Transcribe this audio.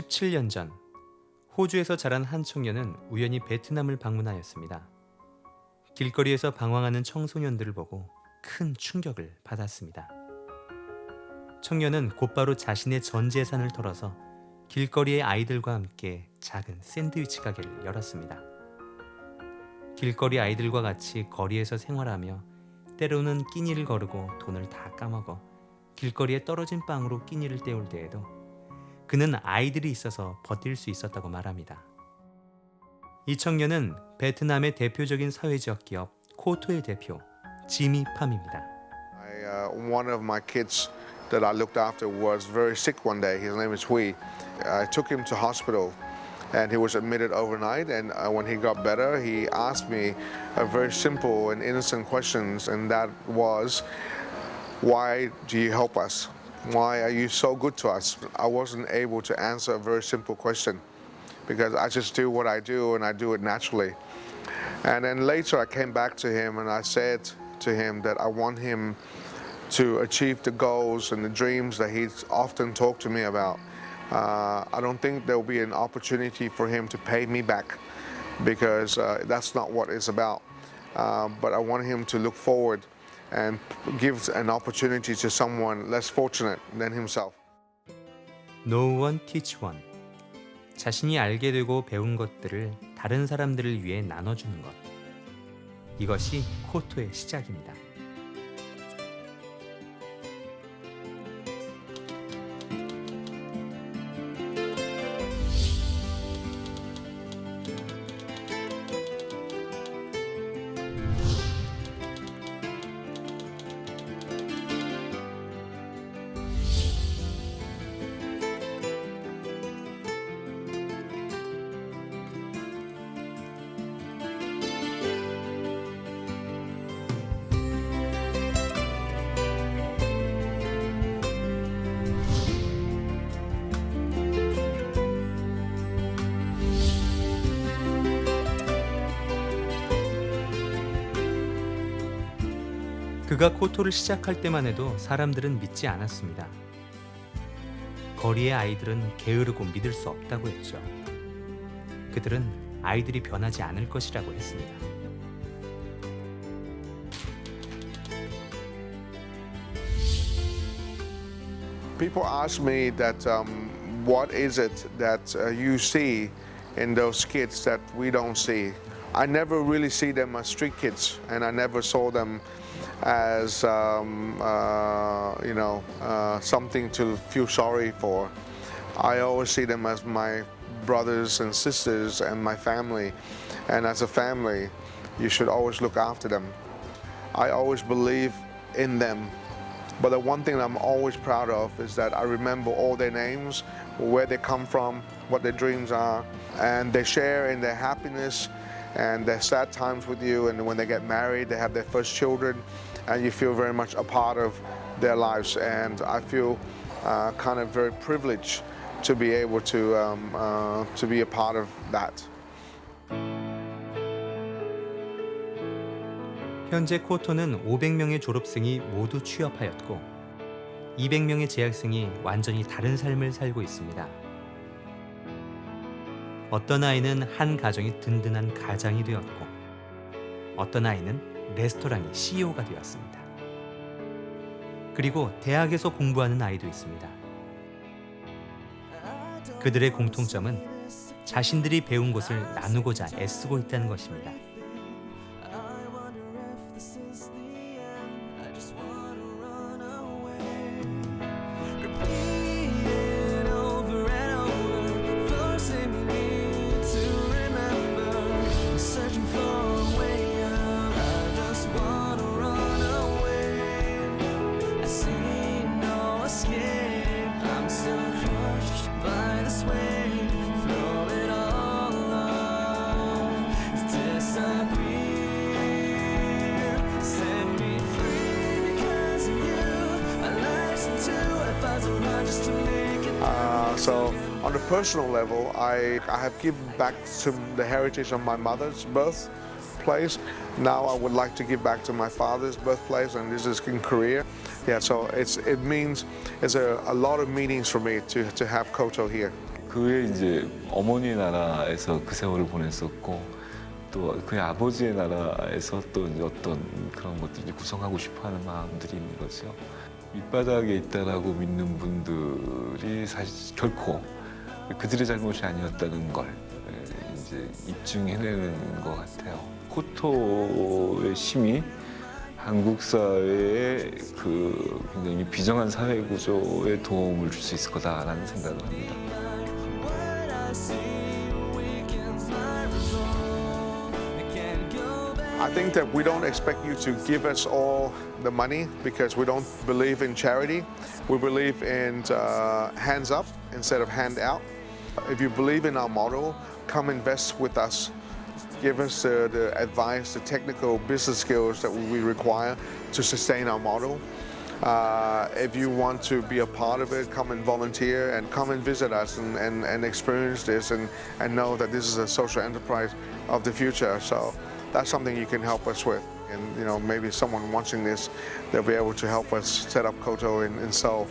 17년 전 호주에서 자란 한 청년은 우연히 베트남을 방문하였습니다. 길거리에서 방황하는 청소년들을 보고 큰 충격을 받았습니다. 청년은 곧바로 자신의 전 재산을 털어서 길거리의 아이들과 함께 작은 샌드위치 가게를 열었습니다. 길거리 아이들과 같이 거리에서 생활하며 때로는 끼니를 거르고 돈을 다 까먹어 길거리에 떨어진 빵으로 끼니를 때울 때에도 그는 아이들이 있어서 버틸 수 있었다고 말합니다. 이 청년은 베트남의 대표적인 사회적 기업 코토의 대표 지미 팜입니다. I, uh, one of my kids that I looked after was very sick one day. His name is Hui. I took him to hospital and he was admitted overnight. And uh, when he got better, he asked me a very simple and innocent questions, and that was, "Why do you help us? Why are you so good to us?" I wasn't able to answer a very simple question because I just do what I do and I do it naturally. And then later I came back to him and I said to him that I want him to achieve the goals and the dreams that he's often talked to me about. Uh, I don't think there'll be an opportunity for him to pay me back because uh, that's not what it's about. Uh, but I want him to look forward and give an opportunity to someone less fortunate than himself. No one teach one. 자신이 알게 되고 배운 것들을 다른 사람들을 위해 나눠주는 것. 이것이 코토의 시작입니다. 그가 코토를 시작할 때만 해도 사람들은 믿지 않았습니다. 거리의 아이들은 게으르고 믿을 수 없다고 했죠. 그들은 아이들이 변하지 않을 것이라고 했습니다. Um, uh, as um, uh, you know uh, something to feel sorry for. I always see them as my brothers and sisters and my family, and as a family, you should always look after them. I always believe in them but the one thing I'm always proud of is that I remember all their names, where they come from, what their dreams are, and they share in their happiness and their sad times with you. And when they get married, they have their first children, and you feel very much a part of their lives. And I feel uh, kind of very privileged to be able to um, uh, to be a part of that. 현재 코토는 500명의 졸업생이 모두 취업하였고 200명의 재학생이 완전히 다른 삶을 살고 있습니다. 어떤 아이는 한 가정이 든든한 가장이 되었고 어떤 아이는 레스토랑의 CEO가 되었습니다. 그리고 대학에서 공부하는 아이도 있습니다. 그들의 공통점은 자신들이 배운 것을 나누고자 애쓰고 있다는 것입니다. Uh, so on a personal level, I, I have given back to the heritage of my mother's birthplace. Now I would like to give back to my father's birthplace, and this is in Korea. Yeah, so it's it means it's a, a lot of meanings for me to, to have Koto here. 그의 이제 어머니 나라에서 그 세월을 보냈었고 또 그의 아버지의 나라에서 또 이제 어떤 그런 것들이 구성하고 싶어하는 마음들이 있는 거죠. 밑바닥에 있다라고 믿는 분들이 사실 결코 그들의 잘못이 아니었다는 걸 에, 이제 입증해내는 것 같아요. 코토의 힘이 한국 사회의 그 굉장히 비정한 사회 구조에 도움을 줄 수 있을 거다라는 생각을 합니다. I think that we don't expect you to give us all the money because we don't believe in charity. We believe in uh, hands up instead of hand out. If you believe in our model, come invest with us. Give us uh, the advice, the technical business skills that we require to sustain our model. Uh, if you want to be a part of it, come and volunteer and come and visit us and, and, and experience this and, and know that this is a social enterprise of the future. So that's something you can help us with. And you know, maybe someone watching this, they'll be able to help us set up Koto in, in Seoul.